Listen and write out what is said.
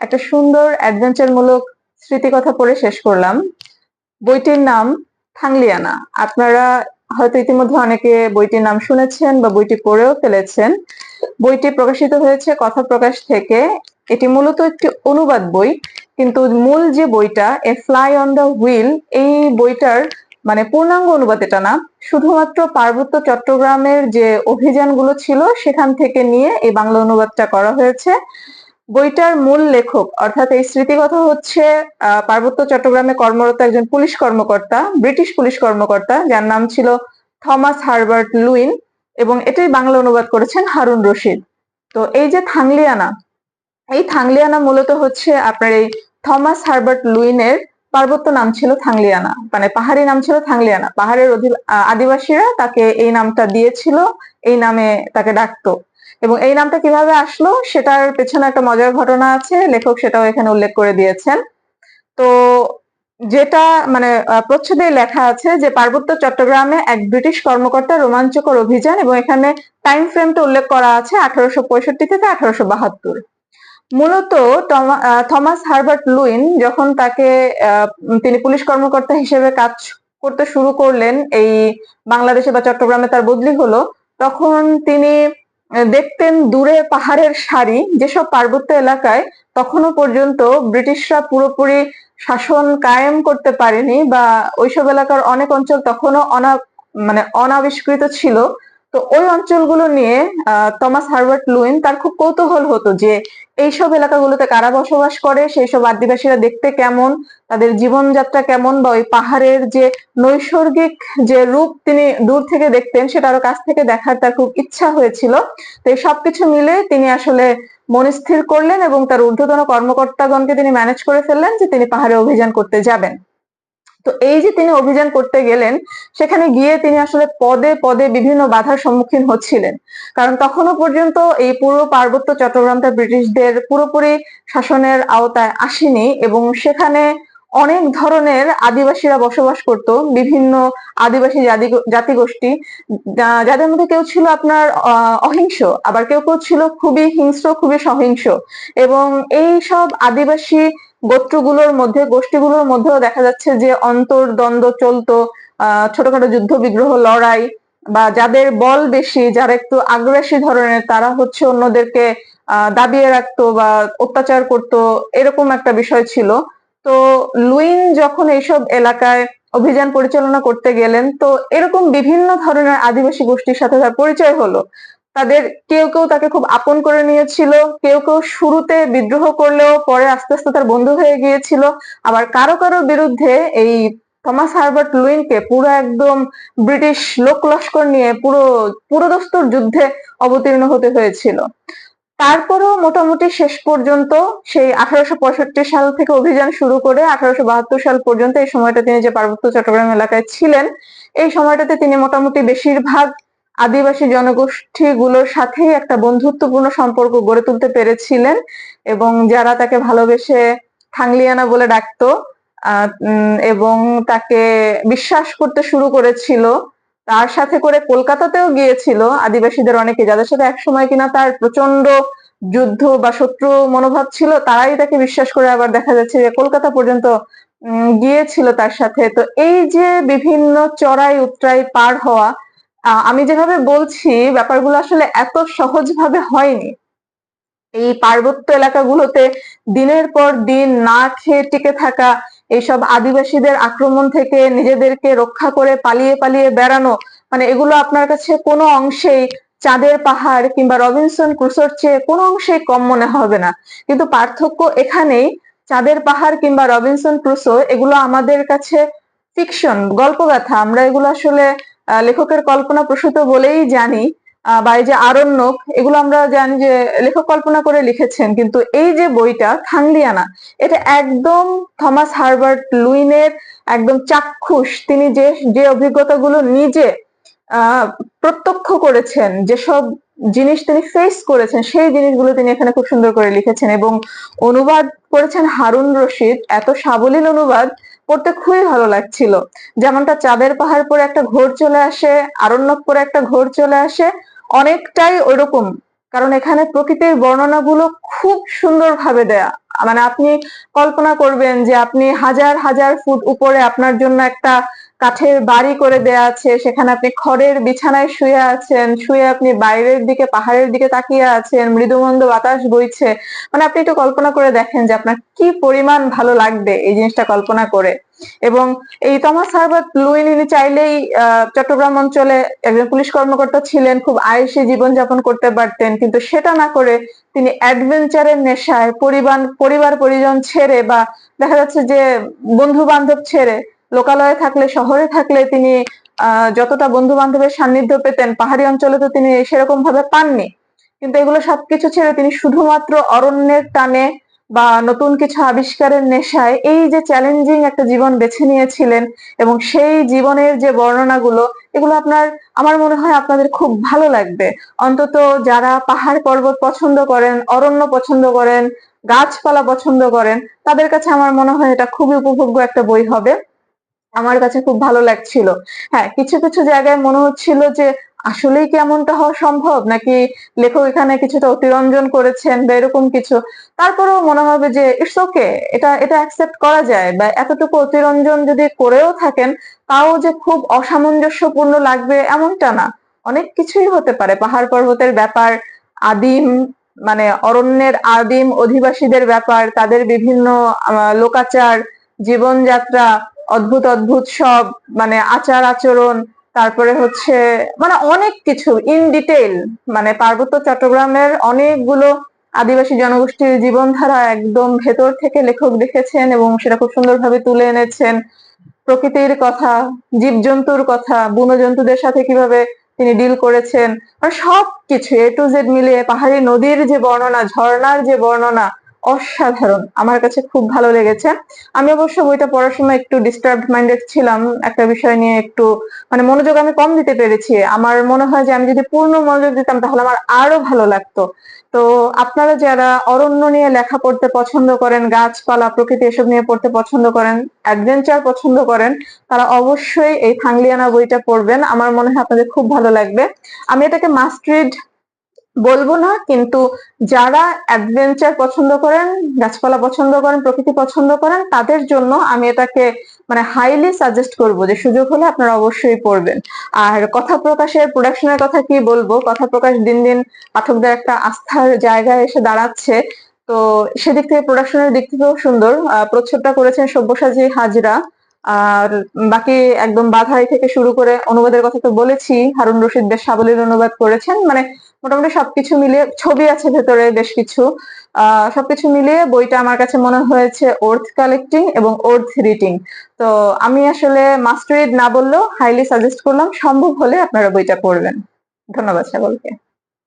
একটা সুন্দর অ্যাডভেঞ্চারমূলক স্মৃতিকথা পড়ে শেষ করলাম। বইটির নাম থাংলিয়ানা। আপনারা হয়তো ইতিমধ্যে অনেকে বইটির নাম শুনেছেন বা বইটি পড়েও ফেলেছেন। বইটি প্রকাশিত হয়েছে কথা প্রকাশ থেকে। এটি মূলত একটি অনুবাদ বই, কিন্তু মূল যে বইটা, a fly on the wheel এই বইটার মানে পূর্ণাঙ্গ অনুবাদ এটা না, শুধুমাত্র পার্বত্য চট্টগ্রামের যে অভিযানগুলো ছিল, সেখান থেকে নিয়ে এই বাংলা অনুবাদটা করা হয়েছে। বইটার মূল লেখক, অর্থাৎ এই স্মৃতিকথা হচ্ছে পার্বত্য চট্টগ্রামে কর্মরত একজন পুলিশ কর্মকর্তা, ব্রিটিশ পুলিশ কর্মকর্তা, যার নাম ছিল থমাস হারবার্ট লুইন, এবং এটাই বাংলা অনুবাদ করেছেন হারুন রশিদ। তো এই যে থাংলিয়ানা, এই থাংলিয়ানা মূলত হচ্ছে আপনার এই থমাস হারবার্ট লুইনের পার্বত্য নাম ছিল থাংলিয়ানা মানে পাহাড়ি নাম ছিল থাংলিয়ানা। পাহাড়ের আদিবাসীরা তাকে এই নামটা দিয়েছিল, এই নামে তাকে ডাকতো। এবং এই নামটা কীভাবে আসলো সেটার পেছনে একটা মজার ঘটনা আছে, লেখক সেটাও এখানে উল্লেখ করে দিয়েছেন। তো যেটা মানে প্রচ্ছদে লেখা আছে যে পার্বত্য চট্টগ্রামে এক ব্রিটিশ কর্মকর্তা রোমাঞ্চকর অভিযান এবং এখানে টাইম ফ্রেমটা উল্লেখ করা আছে আঠারোশো পঁয়ষট্টি থেকে আঠারোশো বাহাত্তর। মূলত থমাস হারবার্ট লুইন যখন তাকে তিনি পুলিশ কর্মকর্তা হিসেবে কাজ করতে শুরু করলেন এই বাংলাদেশে বা চট্টগ্রামে তার বদলি হলো, তখন তিনি দেখতেন দূরে পাহাড়ের সারি, যেসব পার্বত্য এলাকায় তখনো পর্যন্ত ব্রিটিশরা পুরোপুরি শাসন কায়েম করতে পারেনি বা ওইসব এলাকার অনেক অঞ্চল তখনও অনা মানে অনাবিষ্কৃত ছিল। তো ওই অঞ্চলগুলো নিয়ে টমাস হারবার্ট লুইন তার খুব কৌতূহল হতো যে এইসব এলাকাগুলোতে কারা বসবাস করে সেই সব আদিবাসীরা দেখতে কেমন, তাদের জীবনযাত্রা কেমন বা ওই পাহাড়ের যে নৈসর্গিক যে রূপ তিনি দূর থেকে দেখতেন, সেটা আরও কাছ থেকে দেখার তার খুব ইচ্ছা হয়েছিল। তো এই সবকিছু মিলে তিনি আসলে মনস্থির করলেন এবং তার ঊর্ধ্বতন কর্মকর্তাগণকে তিনি ম্যানেজ করে ফেললেন যে তিনি পাহাড়ে অভিযান করতে যাবেন। তো এই যে তিনি অভিযান করতে গেলেন, সেখানে গিয়ে তিনি আসলে পদে পদে বিভিন্ন বাধার সম্মুখীন হচ্ছিলেন। কারণ তখনও পর্যন্ত এই পুরো পার্বত্য চট্টগ্রামটা ব্রিটিশদের পুরোপুরি শাসনের আওতায় আসেনি এবং সেখানে অনেক ধরনের আদিবাসীরা বসবাস করত, বিভিন্ন আদিবাসী জাতি- জাতিগোষ্ঠী যাদের মধ্যে কেউ ছিল আপনার অহিংস, আবার কেউ কেউ ছিল খুবই হিংস্র, খুবই সহিংস। এবং এই সব আদিবাসী গোত্রগুলোর মধ্যে, গোষ্ঠীগুলোর মধ্যেও দেখা যাচ্ছে যে অন্তর্দ্বন্দ্ব চলতো, আহ, ছোটখাটো যুদ্ধ বিগ্রহ লড়াই, বা যাদের বল বেশি, যারা একটু আগ্রাসী ধরনের, তারা হচ্ছে অন্যদেরকে দাবিয়ে রাখতো বা অত্যাচার করতো, এরকম একটা বিষয় ছিল। তো লুইন যখন এইসব এলাকায় অভিযান পরিচালনা করতে গেলেন, তো এরকম বিভিন্ন ধরনের আদিবাসী গোষ্ঠীর সাথে তার পরিচয় হলো। তাদের কেউ কেউ তাকে খুব আপন করে নিয়েছিল, কেউ কেউ শুরুতে বিদ্রোহ করলেও পরে আস্তে আস্তে তার বন্ধু হয়ে গিয়েছিল। আবার কারও কারও বিরুদ্ধে এই থমাস হারবার্ট লুইনকে পুরো একদম ব্রিটিশ লোক লস্কর নিয়ে পুরো পুরোদস্তুর যুদ্ধে অবতীর্ণ হতে হয়েছিল। তারপরও মোটামুটি শেষ পর্যন্ত সেই আঠারোশো পঁয়ষট্টি সাল থেকে অভিযান শুরু করে আঠারোশো বাহাত্তর সাল পর্যন্ত এই সময়টা তিনি যে পার্বত্য চট্টগ্রাম এলাকায় ছিলেন, এই সময়টাতে তিনি মোটামুটি বেশিরভাগ আদিবাসী জনগোষ্ঠীগুলোর সাথেই একটা বন্ধুত্বপূর্ণ সম্পর্ক গড়ে তুলতে পেরেছিলেন এবং যারা তাকে ভালোবেসে থাংলিয়ানা বলে ডাকতো এবং তাকে বিশ্বাস করতে শুরু করেছিল, তার সাথে করে কলকাতাতেও গিয়েছিল আদিবাসীদের অনেকে, যাদের সাথে একসময় কিনা তার প্রচণ্ড যুদ্ধ বা শত্রু মনোভাব ছিল, তারাই তাকে বিশ্বাস করে আবার দেখা যাচ্ছে যে কলকাতা পর্যন্ত গিয়েছিল তার সাথে। তো এই যে বিভিন্ন চড়াই উত্তরাই পার হওয়া আমি যেভাবে বলছি, ব্যাপারগুলো আসলে এত সহজভাবে হয়নি। এই পার্বত্য এলাকাগুলোতে দিনের পর দিন না খেয়ে টিকে থাকা, এইসব আদিবাসীদের আক্রমণ থেকে নিজেদেরকে রক্ষা করে পালিয়ে পালিয়ে বেড়ানো মানে এগুলো আপনার কাছে কোনো অংশেই চাঁদের পাহাড় কিংবা রবিনসন ক্রুসোর চেয়ে কোনো অংশেই কম মনে হবে না। কিন্তু পার্থক্য এখানেই, চাঁদের পাহাড় কিংবা রবিনসন ক্রুসো, এগুলো আমাদের কাছে ফিকশন গল্পগাথা। আমরা এগুলো আসলে লেখকের কল্পনা প্রসূত বলেই জানি। আহ, বা এই যে আরণ্যক এগুলো আমরা জানি যে লেখক কল্পনা করে লিখেছেন কিন্তু এই যে বইটা থাংলিয়ানা এটা একদম থমাস হারবার্ট লুইনের একদম চাক্ষুষ। তিনি যে যে অভিজ্ঞতাগুলো নিজে আহ প্রত্যক্ষ করেছেন যেসব জিনিস তিনি ফেস করেছেন সেই জিনিসগুলো তিনি এখানে খুব সুন্দর করে লিখেছেন এবং অনুবাদ করেছেন হারুন রশিদ। এত সাবলীল অনুবাদ পড়তে খুবই ভালো লাগছিল। যেমনটা চাঁদের পাহাড় পরে একটা ঘোর চলে আসে, আরণ্যক পরে একটা ঘোর চলে আসে, অনেকটাই ওইরকম। কারণ এখানে প্রকৃতির বর্ণনাগুলো খুব সুন্দরভাবে দেয়া। মানে আপনি কল্পনা করবেন যে আপনি হাজার হাজার ফুট উপরে আপনার জন্য একটা কাঠের বাড়ি করে দেয়া আছে, সেখানে আপনি খড়ের বিছানায় শুয়ে আছেন, শুয়ে আপনি বাইরের দিকে, পাহাড়ের দিকে তাকিয়ে আছেন, মৃদুমন্দ বাতাস বইছে। মানে আপনি একটু কল্পনা করে দেখেন যে আপনার কি পরিমাণ ভালো লাগবে এই জিনিসটা কল্পনা করে। এবং এই তমাস হারবার্ট লুইন, ইনি চাইলেই চট্টগ্রাম অঞ্চলে একজন পুলিশ কর্মকর্তা ছিলেন, খুব আয়েসি জীবনযাপন করতে পারতেন, কিন্তু সেটা না করে তিনি অ্যাডভেঞ্চারের নেশায় পরিবার পরিবার পরিজন ছেড়ে বা দেখা যাচ্ছে যে বন্ধু বান্ধব ছেড়ে লোকালয়ে থাকলে, শহরে থাকলে তিনি যতটা বন্ধু বান্ধবের সান্নিধ্য পেতেন, পাহাড়ি অঞ্চলে তো তিনি সেরকম ভাবে পাননি। কিন্তু এগুলো সবকিছু ছেড়ে তিনি শুধুমাত্র অরণ্যের টানে বা নতুন কিছু আবিষ্কারের নেশায় এই যে চ্যালেঞ্জিং একটা জীবন বেছে নিয়েছিলেন এবং সেই জীবনের যে বর্ণনাগুলো, এগুলো আপনার, আমার মনে হয় আপনাদের খুব ভালো লাগবে। অন্তত যারা পাহাড় পর্বত পছন্দ করেন, অরণ্য পছন্দ করেন, গাছপালা পছন্দ করেন, তাদের কাছে আমার মনে হয় এটা খুবই উপভোগ্য একটা বই হবে। আমার কাছে খুব ভালো লাগছিল। হ্যাঁ কিছু কিছু জায়গায় মনে হচ্ছিল যে, আসলেই কি এমনটা হওয়া সম্ভব? নাকি লেখক এখানে কিছুটা অতিরঞ্জন করেছেন বা এরকম কিছু? তারপরেও মনে হবে যে, ইটস ওকে, এটা এটা অ্যাকসেপ্ট করা যায় বা এতটুকু অতিরঞ্জন যদি করেও থাকেন, তাও যে খুব অসামঞ্জস্যপূর্ণ লাগবে এমনটা না। অনেক কিছুই হতে পারে। পাহাড় পর্বতের ব্যাপার, আদিম মানে অরণ্যের আদিম অধিবাসীদের ব্যাপার, তাদের বিভিন্ন লোকাচার, জীবনযাত্রা অদ্ভুত অদ্ভুত সব মানে আচার, আচরণ, তারপরে হচ্ছে মানে অনেক কিছু ইন ডিটেইল মানে পার্বত্য চট্টগ্রামের অনেকগুলো আদিবাসী জনগোষ্ঠীর জীবনধারা একদম ভেতর থেকে লেখক দেখেছেন এবং সেটা খুব সুন্দরভাবে তুলে এনেছেন। প্রকৃতির কথা, জীবজন্তুর কথা বুনো জন্তুদের সাথে কীভাবে তিনি ডিল করেছেন। মানে সবকিছু এ টু জেড মিলিয়ে পাহাড়ি নদীর যে বর্ণনা, ঝর্ণার যে বর্ণনা অসাধারণ। আমার কাছে খুব ভালো লেগেছে। আমি অবশ্য বইটা পড়ার সময় একটু ডিস্টার্ব মাইন্ডেড ছিলাম। একটা বিষয় নিয়ে একটু মানে মনোযোগ আমি কম দিতে পেরেছি। আমার মনে হয় যে আমি যদি পূর্ণ মনোযোগ দিতাম, তাহলে আমার আরও ভালো লাগতো। তো আপনারা যারা অরণ্য নিয়ে লেখা পড়তে পছন্দ করেন, গাছপালা, প্রকৃতি এসব নিয়ে পড়তে পছন্দ করেন অ্যাডভেঞ্চার পছন্দ করেন, তারা অবশ্যই এই থাংলিয়ানা বইটা পড়বেন। আমার মনে হয় আপনাদের খুব ভালো লাগবে। আমি এটাকে মাস্ট রিড বলব না, কিন্তু যারা অ্যাডভেঞ্চার পছন্দ করেন, গাছপালা পছন্দ করেন, প্রকৃতি পছন্দ করেন, তাদের জন্য আমি এটাকে মানে হাইলি সাজেস্ট করব যে সুযোগ হলে আপনারা অবশ্যই পড়বেন। আর কথা প্রকাশের প্রোডাকশনের কথা কি বলব? কথা প্রকাশ দিন দিন পাঠকদের একটা আস্থার জায়গায় এসে দাঁড়াচ্ছে। তো সেদিক থেকে প্রোডাকশনের দিক থেকেও সুন্দর। প্রচ্ছদটা করেছেন সব্যসাচী হাজরা। আর বাকি একদম বাধাই থেকে শুরু করে অনুবাদের কথা তো বলেছি, হারুন রশিদ বেশ সাবলীল অনুবাদ করেছেন। মানে মোটামুটি সবকিছু মিলিয়ে ছবি আছে ভেতরে বেশ কিছু। সবকিছু মিলিয়ে বইটা আমার কাছে মনে হয়েছে ওর্থ কালেক্টিং এবং ওর্থ রিডিং তো আমি আসলে মাস্টার রিড না বললেও হাইলি সাজেস্ট করলাম, সম্ভব হলে আপনারা বইটা পড়বেন। ধন্যবাদ সকলকে।